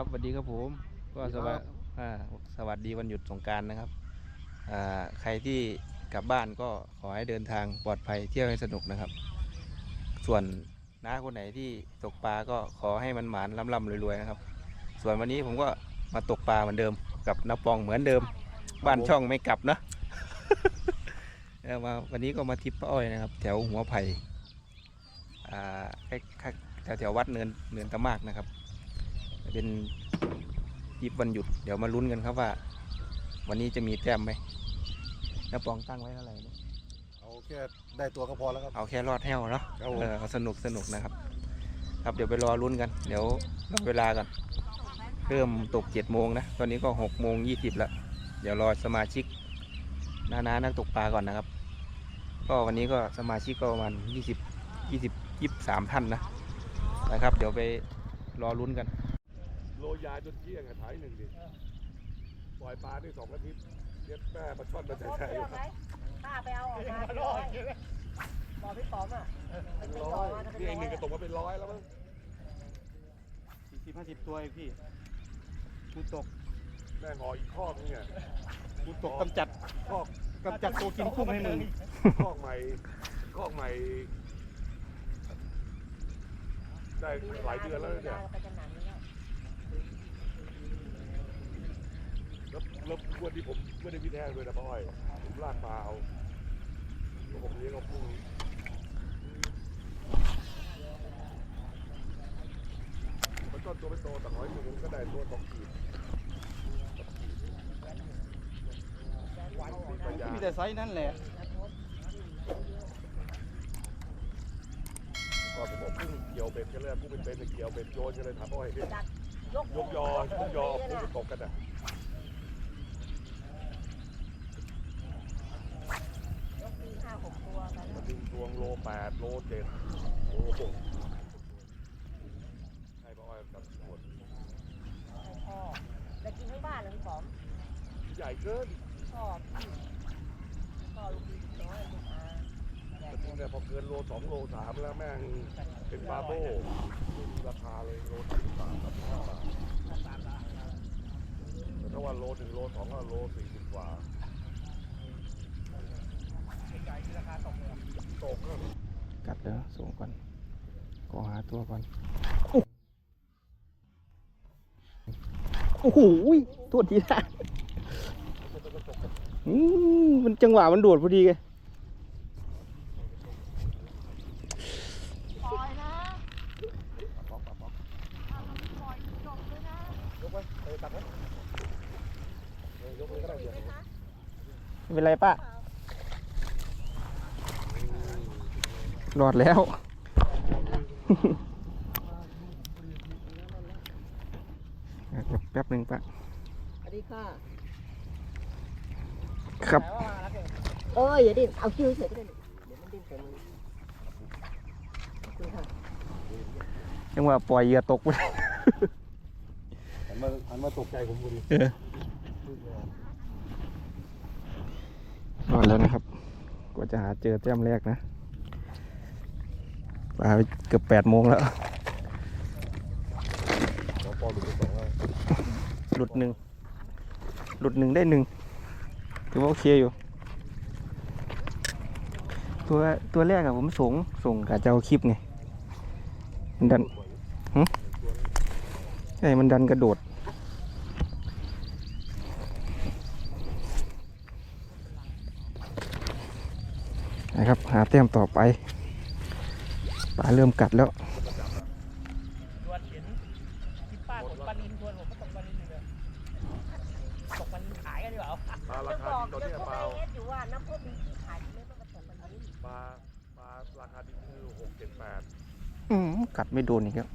ครับสวัสดีครับผม ก็สวัสอ่าสวัสดีวันหยุดสงกรารนะครับอ่าใครที่กลับบ้านก็ขอให้เดินทางปลอดภัยเที่ยวให้สนุกนะครับ ส่วนน้าคนไหนที่ตกปลาก็ขอให้มันหมานล่ำๆรวยๆนะครับ ส่วนวันนี้ผมก็มาตกปลาเหมือนเดิม กับน้าปองเหมือนเดิม บ้านช่องไม่กลับนะเออมาวันนี้ก็มาทิปป้าอ้อยนะครับ แถวหัวไผ่อ่าใกล้ๆแถวแถวๆวัดเนินเนินตะมากนะครับ เป็นยิบวันหยุด เดี๋ยวมาลุ้นกันครับว่า วันนี้จะมีแต้มไหมน้าปองตั้งไว้เท่าไหร่เนี่ยเอาแค่ได้ตัวก็พอแล้วครับ เอาแค่รอดแห้วเนาะครับผม เออเอาสนุกสนุกนะครับ ครับเดี๋ยวไปรอลุ้นกัน เดี๋ยวรอเวลากัน เริ่มตกเจ็ดโมงนะ ตอนนี้ก็หกโมงยี่สิบแล้ว เดี๋ยวรอสมาชิกนานานักตกปลาก่อนนะครับ ก็วันนี้ก็สมาชิกก็ประมาณยี่สิบยี่สิบยี่สามท่านนะนะครับ เดี๋ยวไปรอลุ้นกัน โรยยาจนเที่ยงอะถ่ายหนึ่งดิปล่อยปลาได้สองอาทิตย์เย็ดแม่ปลาช่อนมาแฉะเชื่อไหมป้าไปเอาออกมาร้อยบอกพี่ป๋อมอะไปตีร้ต่ออยมาจะเป็นนี่ร้เองหนึ่งอยก็ตกมาเป็นร้อยแล้วมั้งสี่สิบห้าสิบตัวเองพี่กูตกแม่งออีกข้อกนึงอะกูตกกำจัดคอกกำจัดตัวกินกุ้งให้มึงคอกใหม่คอกใหม่ ได้หลายเดือนแล้วเนี่ย ไปกันหนังนี้ แล้วแล้วแล้ววันที่ผมไม่ได้พิแท้งด้วยนะป้าอ้อยผมลากปลาเอาแล้วผมเลี้ยงเอากุ้งมันต้นตัวไม่โตแต่หอยตัวนึงก็ได้ตัวสองขีดมีแต่ไซส์นั่นแหละก่อนผมบอกกุ้งเกี่ยวเบ็ดกันเลยกุ้งเป็นเป็นเกี่ยวเบ็ดโยนกันเลยถามป้าอ้อยดิดักยกยอยกยอกุ้งตกกันอะ ยกมีห้าหกตัวกัน มาดึงตวงโล แปดโลเจ็ดโลหกให้ป้าอ้อยกับหมดให้พ่อแต่กินทั้งบ้านเลยพี่ป๋อมใหญ่เกินพ่อพี่พ่อลูกพี่น้อยลูกอาใหญ่แต่จริงเนี่ยพอเกินโลสองโลสามแล้วแม่งเป็นบาโบ้ไม่มีราคาเลยโลสามสิบบาทสามสิบห้าบาทแต่ถ้าว่าโลหนึ่งโลสองก็โลสี่สิบกว่าตกก็ กัดเดี๋ยวส่งก่อนก็หาตัวก่อน โอ้โหตัวทีละมันจังหวะมันโดดพอดีไงปล่อยนะป๊อดีไม่เป็นไรป้า รอดแล้ว แป๊บหนึ่งป้าสวัสดีค่ะครับ เอออย่าดิ้นเอาคิวเฉยก็ได้เดี๋ยวมันดิ้นเต็มเลยขอบคุณค่ะจังหวะปล่อยเหยื่อตกไปหันมาหันมาตกใจผมพอดีรอดแล้วนะครับ กว่าจะหาเจอแต้มแรกนะ ปลาเกือบแปดโมงแล้วหลุดหนึ่งหลุดหนึ่งได้หนึ่งถือว่าโอเคอยู่ ตัวตัวแรกอะผมส่งส่งกะจะเอาคลิปไงมันดันหึใช่มันดันกระโดดนะครับ หาแต้มต่อไป ปลาเริ่มกัดแล้วตัวเห็นที่ป้าตกปลานินตัวผมตกปลานินอยู่เลยตกปลานินขายกันดีกว่าปลาราจะคาบอกดีตอนจะนี้พูดปลาไอเอสอยู่ว่าน้ำพุมีที่ขายไม่ต้องมาตกมันนี้ปลาปลาราคาดีคือหกเจ็ดแปดอืมกัดไม่โดนอีกแล้ว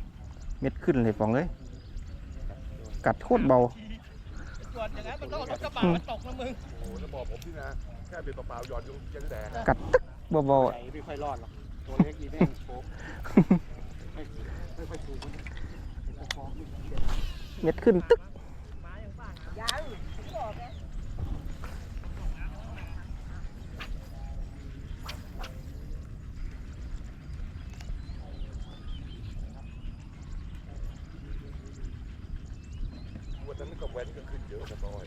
เม็ดขึ้นเลยฟองเลย กัดโคตรเบาตัวอย่างนั้นมันต้องรถกระบะมาตกนะมึงโอ้โหจะบอกผมที่นะแค่เบ็ดเปล่าๆหย่อนยังยังแดงกัดตึ๊กเบาๆอะไม่ค่อยรอดหรอก ตัวเล็กนี่แม่งโป๊กไม่ไม่ค่อยถูกมันจะฟ้องไม่เจ็บเม็ดขึ้นตึ๊กยังถึงบอกไงก็แว้นก็ขึ้นเยอะนะต้อย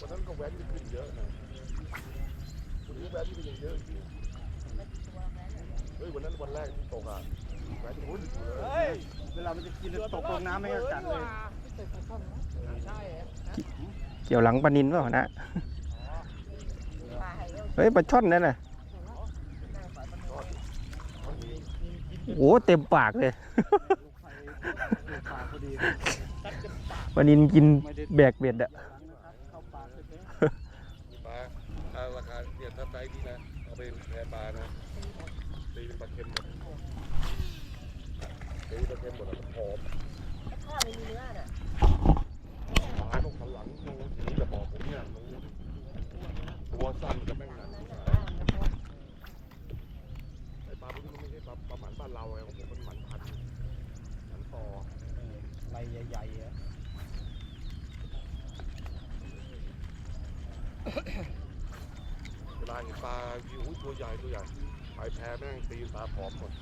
วันนั้นก็แว้นก็ขึ้นเยอะนะวันนี้แว้นก็ยังเยอะอยู่เฮ้ย วันนั้นวันแรกที่ตกอะแว้นโอ้ยเลยเฮ้ยเวลามันจะกินตกลงน้ำไม่ก็กัดเลยใช่นะเกี่ยวหลังปลานินเปล่านะปลาให้เร็วเฮ้ยปลาช่อนนั่นน่ะโอ้เต็มปากเลยปากพอดีปลานินกินแบกเบ็ดอะ เข้าปากเลย ปลาถ้าราคาเนี่ยถ้าไซส์นี้นะเอาไปแพรปลานะตีเป็นปลาเค็มหมดตีปลา เค็มหมดอะมันหอมข้าวไม่มีเนื้อน่ะปลาต้องสันหลังนูสีจะบอกผมเนี่ยนูตัวสั้นกับแม่งหนักไอปลาพวกนี้มันไม่ใช่ปลาปลาหมันบ้านเราไงของผมมันหมันพันหมันต่อไรใหญ่ๆอะเวลาเห็นปลาวิวตัวใหญ่ตัวใหญ่ไปแพแม่งตีตาผอมหมด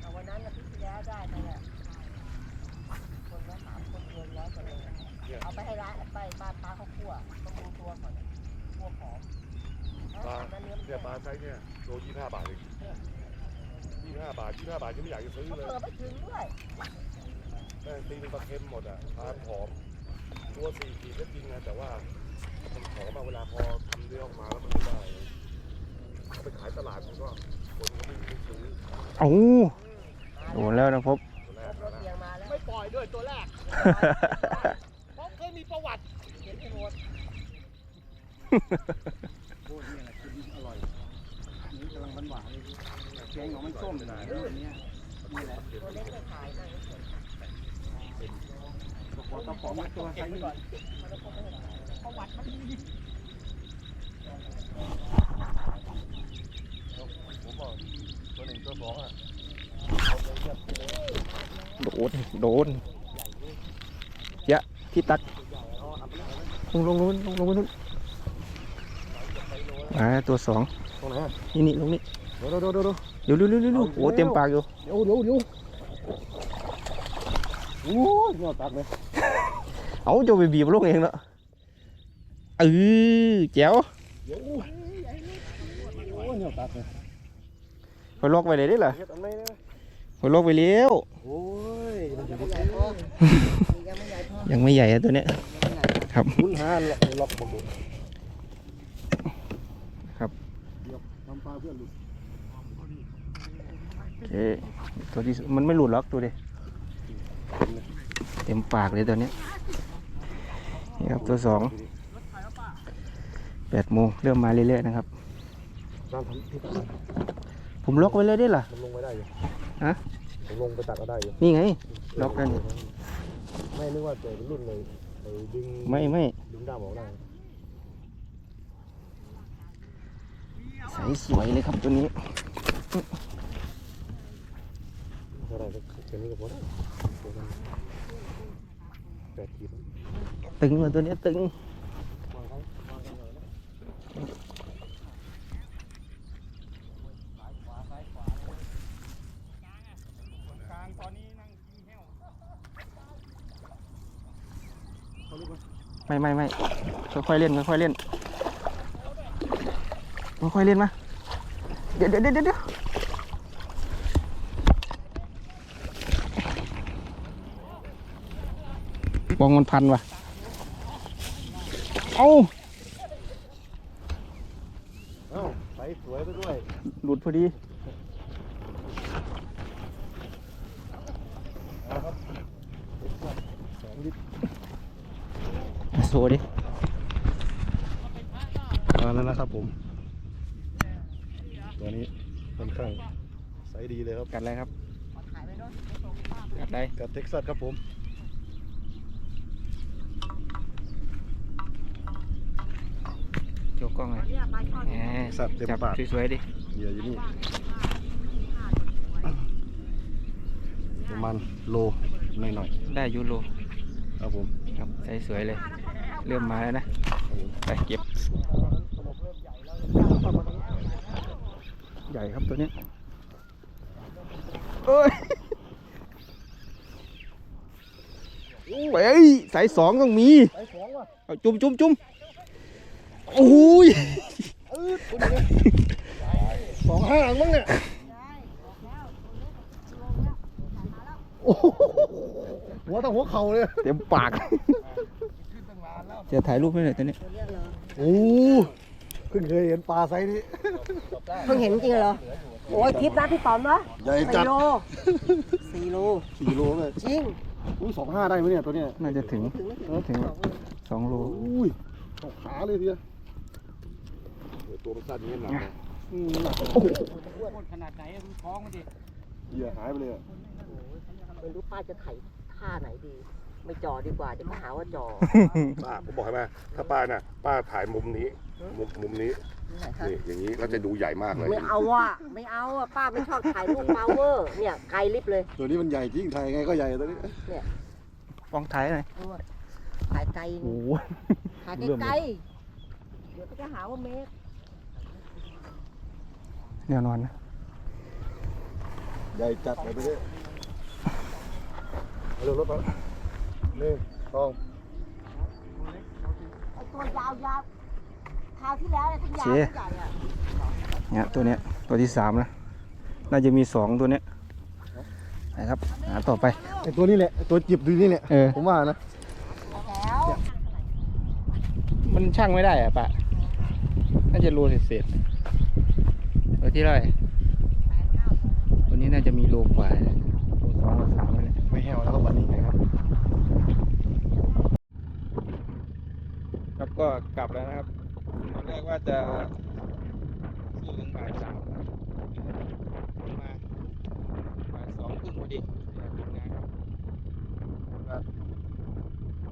เอา วันนั้นนะพี่ที่แล้วได้ไปอะคนละสามคนเกินร้อยกว่าโลเนี่ยเอาไปให้ร้านไปปลาปลาเขาคั่วต้องดูตัวก่อนคั่วหอมปลาแล้วเนื้อมันเนี่ยปลาไซส์เนี่ยโลยี่ห้าบาทเองยี่ห้าบาทยี่ห้าบาทยังไม่อยากจะซื้อเขาเลยเปิดไปถึงด้วยแม่งตีเป็นปลาเค็มหมดอะปลาผอมตัวสี่ขีดก็จริงนะแต่ว่ามันผอมมาเวลาพอทำเนื้อออกมาแล้วมันไม่ได้เอาไปขายตลาดมันก็คนก็ไม่ไม่ซื้อเอ้า โดนแล้วนะพบตัวแรรกถรถนะเบียงมาแล้วไม่ปล่อยด้วยตัวแรกเพราะเคยมีประวัติเห็นที่รถโคตรนี่แหละกินอร่อยนี่กำลังหวานๆเลยแกงของมันส้มเลยนะวันนี้นี่แหละตัวเล็กไม่ขายนั่งเฉยบอกว่าต้องของตัวไซส์นี้ประวัติมันมีผมบอกตัวหนึ่งตัวสองอะ โดน โดนเยอะที่ตักลงลงลงลงลงไปนู่นอ่าตัวสองตรงไหนอะนี่นี่ลงนี่เดี๋ยวเดี๋ยวเดี๋ยวเดี๋ยวเดี๋ยวเร็วเร็วเร็วเร็วโอ้เต็มปากอยู่เดี๋ยวเดี๋ยวเดี๋ยวโอ้ยเงาตักเลยเอาจะไปบีบลงเองเนาะเออแจ๋วเดี๋ยวโอ้ยเงาตักเลยไปล็อกไว้เลยได้เหรอเฮ็ดอันไหนเนี่ยไปล็อกไว้แล้วโอ้ยมันจะไม่ใหญ่พอยังไม่ใหญ่พอยังไม่ใหญ่อะตัวเนี้ยครับคุ้นหาล็อกล็อกบอกดูเดี๋ยวทำปลาเพื่อนลูกโอเคตัวที่สมันไม่หลุดหรอกตัวดิเต็มปากเลยตัวเนี้ยนี่ครับตัวสองแปดโมงเริ่มมาเรื่อยๆนะครับน้ำทำที่ตักผมล็อกไว้เลยได้เหรอมันลงไปได้อยู่ ฮะผมลงไปตักก็ได้อยู่นี่ไง ล็อกกันอยู่ไม่นึกว่าเจอเป็นรุ่นเลยไอ้ดึงไม่ไม่ดึงด้ามออกได้ใสสวยเลยครับตัวนี้เท่าไหร่ก็แค่นี้ก็พอแล้วตัวมันแปดขีดตึงเลยตัวเนี้ยตึง วางเขาวางกันเลยนะ กลางตอนนี้นั่งกินแห้ว ไม่ไม่ไม่ค่อยๆเล่นค่อยๆเล่นค่อยๆเล่นมาเดี๋ยวเดี๋ยวเดี๋ยวเดี๋ยววงมันพันว่ะ เอ้าเอ้าใส่สวยไปด้วย หลุดพอดี โซ่ดิมาแล้วนะครับผม ตัวนี้ค่อนข้างใสดีเลยครับ กัดอะไรครับขายไปด้วยกัดอะไรกับเท็กซัสครับผม โชว์กล้องเลยเนี่ยปลาช่อนแหมสัตว์เต็มจับปาก สวยๆดิ เหยื่ออยู่นี่ ประมาณโลหน่อยได้ยูโรๆครับผม ครับใสสวยเลย เริ่มมาแล้วนะ ไปเก็บ ใหญ่ครับตัวนี้เอ้ยเฮ้ยสายสองต้องมีไปสองว่ะเอาจุ่มจุ่มจุ่มโอ้ยเออตัวนี้สองห้างมั้งเนี่ยโอ้โหหัวตั้งหัวเข่าเลย เต็มปาก จะถ่ายรูปให้หน่อยตัวนี้โอ้เพิ่งเคยเห็นปลาไซส์นี้ เพิ่งเห็นจริงเหรอ โอ้ยทิปนะพี่ป๋อมนะใหญ่จัสี่ดโลสี่โลสี่โลเลยจริง อุ้ยสองห้าได้ไหมเนี่ยตัวเนี้ยน่าจะถึงถึงไม่ถึงถึงสองโลอุ้ยตกขาเลยทีเดียวตัวมันสั้นนี้หนักนะอืมหนักอ้วนขนาดไหนดูท้องมันดิเหยื่อหายไปเลยอะไม่รู้ป้าจะไถท่าไหนดี ไม่จ่อดีกว่าเดี๋ยวเขาหาว่าจ่อป้าผมบอกให้ไหมถ้าป้าน่ะ ป้าถ่ายมุมนี้ มุมมุมนี้นี่อย่างนี้ก็จะดูใหญ่มากเลยไม่เอาว่ะไม่เอาอะป้าไม่ชอบถ่ายรูปพาวเวอร์เนี่ยไกลลิฟต์เลย ตัวนี้มันใหญ่จริงไทยไงก็ใหญ่ตัวนี้ฟองถ่ายหน่อยถ่ายไกลโอ้โหถ่ายไกลๆเดี๋ยวก็จะหาว่าเมฆแน่นอนนะใหญ่จัดเลยตัวนี้เอาเร็วรถไป หนึ่งสองไอตัวยาวๆคราวที่แล้วเนี่ยทั้งยาวทั้งใหญ่อะเนี่ยตัวเนี้ยตัวที่สามนะน่าจะมีสองตัวเนี้ยนะครับหาต่อไป ไอตัวนี้แหละไอ้ตัวจิบดูนี่แหละเออ ผมว่านะแล้วมันช่างไม่ได้อะปะน่าจะโลเศษๆตัวที่เท่าไหร่ตัวนี้น่าจะมีโลกว่านะโลสองโลสามเลย ไม่แห้วแล้วครับวันนี้นะครับ ครับ ก็กลับแล้วนะครับตอนแรกว่าจะสู้ถึงบ่ายสามมาบ่ายสองครึ่งพอดีเนี่ยผลงานครับ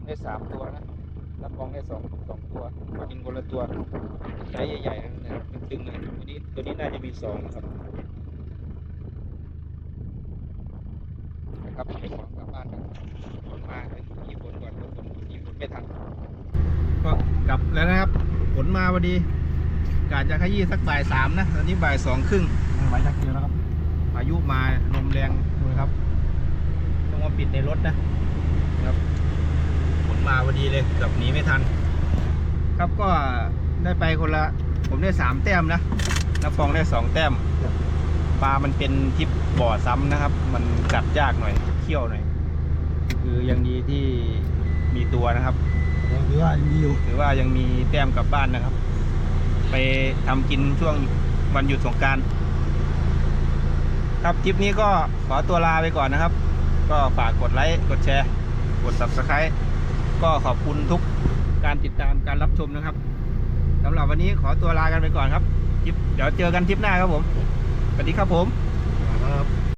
ได้สามตัวนะรับรองได้สองสองตัวกินคนละตัวไซส์ใหญ่ๆนะครับตึงๆเลยตัวนี้ตัวนี้น่าจะมีสองครับไปของกลับบ้านกันฝนมามีฝนก่อนฝนมีฝนไม่ทัน ก็กลับแล้วนะครับ ผล มาพอดีกาจะขยี้สักบ่ายสามนะตอนนี้บ่ายสองครึ่งไม่ไหวจักเดียวแล้วครับพายุมาลมแรงดูนะครับต้องมาปิดในรถนะนะครับผลมาพอดีเลยเกือบหนีไม่ทัน ครับก็ได้ไปคนละ ผมได้สามแต้มนะนับฟองได้สองแต้มปลามันเป็นทิปบ่อซ้ำนะครับ มันกัดยากหน่อยเคี่ยวหน่อย คือยังดีที่มี ตัวนะครับถือว่าดีอยู่ถือว่ายังมีแต้มกลับบ้านนะครับ ไปทำกินช่วงวันหยุดสงกรารครับคลิปนี้ก็ขอตัวลาไปก่อนนะครับ ก็ฝากกดไลค์กดแชร์ กด subscribe ก็ขอบคุณทุกการติดตามการรับชมนะครับสำหรับวันนี้ขอตัวลากันไปก่อนครับคลิปเดี๋ยวเจอกันทริปหน้าครับผมสวัสดีครับผม